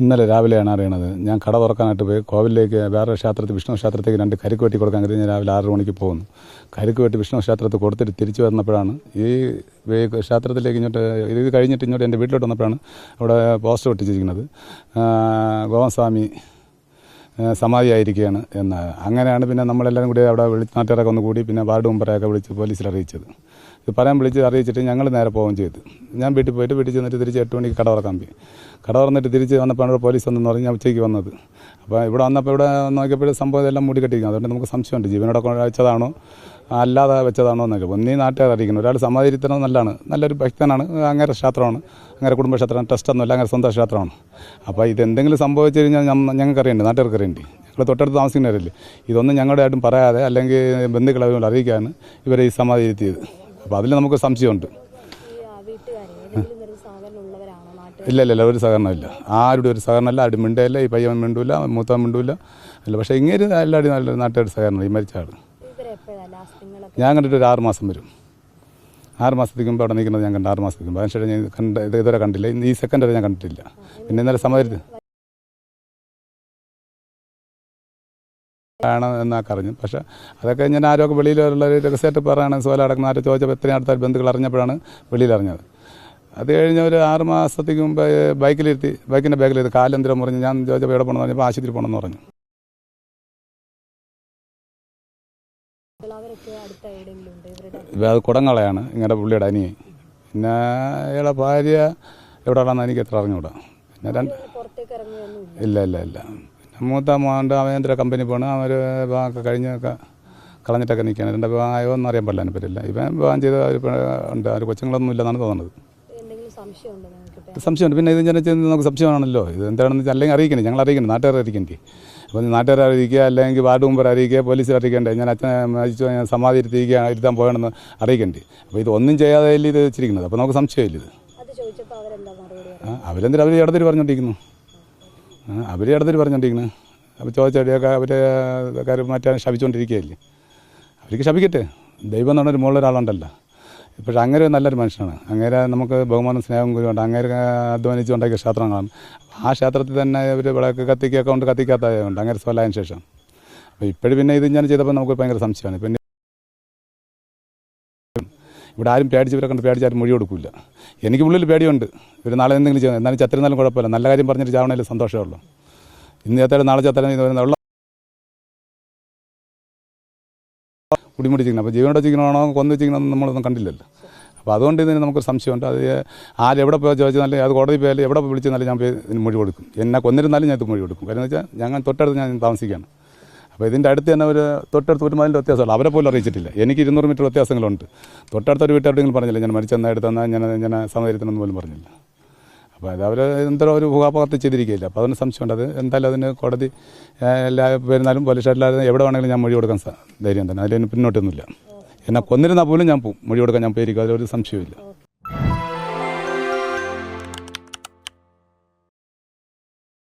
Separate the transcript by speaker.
Speaker 1: ഇന്നലെ രാവിലെയാണ് അറിയണത്. ഞാൻ കട തുറക്കാനായിട്ട് പോയി. കോവിലേക്ക് വേറെ ക്ഷേത്രത്തിൽ വിഷ്ണു ക്ഷേത്രത്തേക്ക് രണ്ട് കരിക്ക് വെട്ടി കൊടുക്കാൻ കരുതി ഞാൻ രാവിലെ ആറ് മണിക്ക് പോകുന്നു. കരിക്ക് വെട്ടി വിഷ്ണു ക്ഷേത്രത്തിൽ കൊടുത്തിട്ട് തിരിച്ചു വന്നപ്പോഴാണ് ഈ ക്ഷേത്രത്തിലേക്ക് ഇങ്ങോട്ട് ഇത് കഴിഞ്ഞിട്ട് ഇങ്ങോട്ട് എന്റെ വീട്ടിലോട്ട് വന്നപ്പോഴാണ് അവിടെ പോസ്റ്റർ ഒട്ടിച്ചിരിക്കുന്നത്. ഗോവസ്വാമി സമാധിയായിരിക്കുകയാണ് എന്ന്. അങ്ങനെയാണ് പിന്നെ നമ്മളെല്ലാവരും കൂടി അവിടെ നാട്ടുകാരൊക്കെ ഒന്ന് കൂടി പിന്നെ വാർഡ് മെമ്പറെയൊക്കെ വിളിച്ച് പോലീസിൽ അറിയിച്ചത്. ഇത് പറയാൻ വിളിച്ച് അറിയിച്ചിട്ട് ഞങ്ങൾ നേരെ പോവുകയും ചെയ്തു. ഞാൻ വീട്ടിൽ പോയിട്ട് വീട്ടിൽ ചെന്നിട്ട് തിരിച്ച് എട്ട് മണിക്ക് കട തുറക്കാൻ പോയി കട തുറന്നിട്ട് തിരിച്ച് വന്നപ്പോൾ അവിടെ പോലീസ് വന്നെന്ന് പറഞ്ഞ് ഞാൻ ഉച്ചയ്ക്ക് വന്നത്. അപ്പോൾ ഇവിടെ വന്നപ്പോൾ ഇവിടെ നോക്കിയപ്പോൾ സംഭവം എല്ലാം മൂടി കെട്ടിയിരിക്കും അതുകൊണ്ട് നമുക്ക് സംശയമുണ്ട്. ജീവനോടെ വെച്ചതാണോ? അല്ലാതെ വെച്ചതാണോ എന്നൊക്കെ. ഒന്നീ നാട്ടുകാർ അറിയിക്കുന്നു ഒരാൾ സമാധിരിത്തണം നല്ലതാണ്. നല്ലൊരു ഭക്തനാണ്. അങ്ങനെ ക്ഷേത്രമാണ്. അങ്ങനെ കുടുംബക്ഷേത്രം ട്രസ്റ്റൊന്നുമല്ല അങ്ങനെ സ്വന്തം ക്ഷേത്രമാണ്. അപ്പോൾ ഇതെന്തെങ്കിലും സംഭവിച്ചു കഴിഞ്ഞാൽ ഞങ്ങൾക്ക് അറിയണ്ടേ നാട്ടുകാർക്ക് അറിയണ്ടേ ഞങ്ങൾ തൊട്ടടുത്ത് താമസിക്കുന്നവരല്ലേ? ഇതൊന്നും ഞങ്ങളുടെ ആയിട്ടും പറയാതെ അല്ലെങ്കിൽ ബന്ധുക്കളെ അറിയിക്കാണ് ഇവരെ ഈ സമാധി ഇരുത്തിയത് അപ്പോൾ അതിൽ നമുക്ക് സംശയമുണ്ട്.
Speaker 2: നാട്ടുകാർ
Speaker 1: ഇല്ല ഇല്ല ഇല്ല ഒരു സഹകരണമില്ല. ആരുടെ ഒരു സഹകരണമല്ല ആരും മിണ്ടയില്ല ഈ പയ്യൻ മിണ്ടൂല മൂത്തവൻ മിണ്ടൂല. അല്ല പക്ഷേ ഇങ്ങനെ എല്ലാവരും നല്ല നാട്ടുകാരുടെ സഹകരണം ഈ മരിച്ച
Speaker 2: നിങ്ങളൊക്കെ
Speaker 1: ഞാൻ കണ്ടിട്ട് ഒരു ആറ് മാസം വരും. ആറ് മാസത്തേക്ക് മുമ്പ് അവിടെ നിൽക്കുന്നത് ഞാൻ കണ്ട ആറ് മാസത്തേക്ക് മുമ്പ്. അതിനുശേഷം ഞാൻ കണ്ട ഇതുവരെ കണ്ടില്ല. ഈ സെക്കൻഡ് വരെ ഞാൻ കണ്ടിട്ടില്ല. പിന്നെ ഇന്നലെ സമാധി ആണ് എന്നൊക്കെ അറിഞ്ഞു. പക്ഷേ അതൊക്കെ ഞാൻ ആരോഗ്യ വെളിയിലുള്ള ഒരു രഹസ്യമായിട്ട് പറയാണ്. സോല അടക്കുന്ന ആരും ചോദിച്ചപ്പോൾ എത്രയും അടുത്ത ബന്ധുക്കൾ അറിഞ്ഞപ്പോഴാണ് വെളിയിലറിഞ്ഞത് അത് കഴിഞ്ഞ് ഒരു ആറ് മാസത്തേക്ക് മുമ്പ് ബൈക്കിലിരുത്തി ബൈക്കിന്റെ ബാഗിലിരുത്തി കാലെന്തിരം മുറിഞ്ഞ് ഞാൻ ചോദിച്ചപ്പോൾ എവിടെ പോകണമെന്ന് പറഞ്ഞപ്പോൾ ആശുപത്രി പോകണമെന്ന് പറഞ്ഞു. അത് കുടങ്ങളെയാണ് ഇങ്ങനെ പുള്ളിയുടെ അനിയെ പിന്നെ അയാളെ ഭാര്യ എവിടെയാണെന്ന് എനിക്ക് എത്ര അറിഞ്ഞുകൂടാ. പിന്നെ രണ്ട് ഇല്ല ഇല്ല ഇല്ല. മൂത്ത മോണ്ട് അവന്റെ കമ്പനി പോണ്. അവർ വിവാഹമൊക്കെ കഴിഞ്ഞൊക്കെ കളഞ്ഞിട്ടൊക്കെ നിൽക്കുകയാണ് രണ്ട് വിവാഹം ആയോ എന്ന് അറിയാൻ പറ്റില്ല അതിനെപ്പറ്റില്ല ഇവൻ വിവാഹം ചെയ്ത ഉണ്ട്. ഒരു കൊച്ചുങ്ങളൊന്നും ഇല്ലെന്നാണ് തോന്നുന്നത്
Speaker 2: സംശയമുണ്ടോ
Speaker 1: പിന്നെ ഇത് ചെന്ന് നമുക്ക് സംശയമാണല്ലോ. ഇത് എന്താണെന്ന് വെച്ചാൽ അല്ലെങ്കിൽ അറിയിക്കണേ. ഞങ്ങൾ അറിയിക്കണേ. നാട്ടുകാരെ അറിയിക്കണ്ടേ അപ്പോൾ നാട്ടുകാർ അറിയിക്കുക അല്ലെങ്കിൽ വാർഡ് മെമ്പർ അറിയിക്കുക പോലീസിൽ അറിയിക്കണ്ടേ. ഞാൻ അച്ഛനെ മരിച്ചു ഞാൻ സമാധി ഇരുത്തിയിരിക്കുക ഇരുത്താൻ പോകണമെന്ന് അറിയിക്കണ്ടേ. അപ്പോൾ ഇത് ഒന്നും ചെയ്യാതെ ഇത് വെച്ചിരിക്കുന്നത്. അപ്പോൾ നമുക്ക് സംശയമില്ല ഇത്. അവരെന്തിനാ അവർ ഇടത്തിൽ പറഞ്ഞോണ്ടിരിക്കുന്നു? അവർ ഇടതിൽ പറഞ്ഞോണ്ടിരിക്കുന്നു അപ്പോൾ ചോദിച്ചടിയൊക്കെ അവരെ കാര്യം മാറ്റാൻ ശപിച്ചുകൊണ്ടിരിക്കുകയല്ലേ അവർക്ക് ശപിക്കട്ടെ. ദൈവം എന്ന് പറഞ്ഞൊരു മുകളിലൊരാളുണ്ടല്ലോ ഇപ്പോഴും അങ്ങനെ നല്ലൊരു മനുഷ്യനാണ്. അങ്ങനെ നമുക്ക് ബഹുമാനം സ്നേഹം കൂടിയുണ്ട് അങ്ങനെ അധ്വാനിച്ചുണ്ടാക്കിയ ക്ഷേത്രങ്ങളാണ്. ആ ക്ഷേത്രത്തിൽ തന്നെ ഇവർ വിളക്ക് കത്തിക്കൊക്കെ ഉണ്ട് കത്തിക്കാത്തതുണ്ട് അങ്ങനെ സ്വലായതിനു ശേഷം. അപ്പോൾ ഇപ്പോഴും പിന്നെ ഇത് ഞാൻ ചെയ്തപ്പോൾ നമുക്ക് ഭയങ്കര സംശയമാണ്. പിന്നെ ഇവിടെ ആരും പേടിച്ച് ഇവരെ കണ്ട് പേടിച്ച് മൊഴി കൊടുക്കില്ല എനിക്ക് ഉള്ളിൽ പേടിയുണ്ട്. ഇവർ നാളെ എന്തെങ്കിലും ചെയ്യുന്നത് എന്നാലും ചത്തിരുന്നാലും കുഴപ്പമില്ല. നല്ല കാര്യം പറഞ്ഞിട്ട് ചാവണേലും സന്തോഷമുള്ളൂ ഇന്ന് ചത്താലും നാളെ ചത്താലും കുടിമുടി ചിക്കണം അപ്പോൾ ജീവനോടെ ചിക്കണമാണോ കൊന്നു ചിക്കണമെന്ന് നമ്മളൊന്നും കണ്ടില്ലല്ലോ. അപ്പോൾ അതുകൊണ്ട് ഇതിന് നമുക്കൊരു സംശയമുണ്ട്. അത് ആരെവിടെ പോയി ചോദിച്ചാലും അത് കോടതി പോയാലും എവിടെ വിളിച്ചെന്നാലും ഞാൻ ഇതിന് മൊഴി കൊടുക്കും. എന്നെ കൊന്നിരുന്നാലും ഞാൻ ഇത് മൊഴി കൊടുക്കും. കാര്യം എന്ന് വെച്ചാൽ ഞങ്ങൾ തൊട്ടടുത്ത് ഞാൻ താമസിക്കുകയാണ്. അപ്പോൾ ഇതിന്റെ അടുത്ത് തന്നെ ഒരു തൊട്ടടുത്ത് ഒരു മതിലിന്റെ വ്യത്യാസമുള്ളൂ അവരെ പോലും അറിയിച്ചിട്ടില്ല. എനിക്ക് ഇരുന്നൂറ് മീറ്റർ വ്യത്യാസങ്ങളുണ്ട്. തൊട്ടടുത്ത ഒരു വീട്ടിൽ എവിടെയെങ്കിലും പറഞ്ഞില്ല ഞാൻ മരിച്ചെന്ന എടുത്തെന്നാൽ ഞാൻ ഞാൻ സമയത്തിനൊന്നും പോലും പറഞ്ഞില്ല. അപ്പോൾ അത് അവർ എന്തോ ഒരു ഭൂകാപകത്ത് ചെയ്തിരിക്കുകയില്ല. അപ്പോൾ അതിന് സംശയമുണ്ട്. അത് എന്തായാലും അതിന് കോടതി എല്ലാ വരുന്നാലും പോലീസ് സ്റ്റേഷനിലായാലും എവിടെ വേണമെങ്കിലും ഞാൻ മൊഴി കൊടുക്കാൻ ധൈര്യം തന്നെ. അതിൽ പിന്നോട്ടൊന്നുമില്ല. എന്നെ കൊന്നിരുന്നാൽ പോലും ഞാൻ പോകും മൊഴി കൊടുക്കാൻ ഞാൻ പേരിക്കും. അതിലൊരു സംശയമില്ല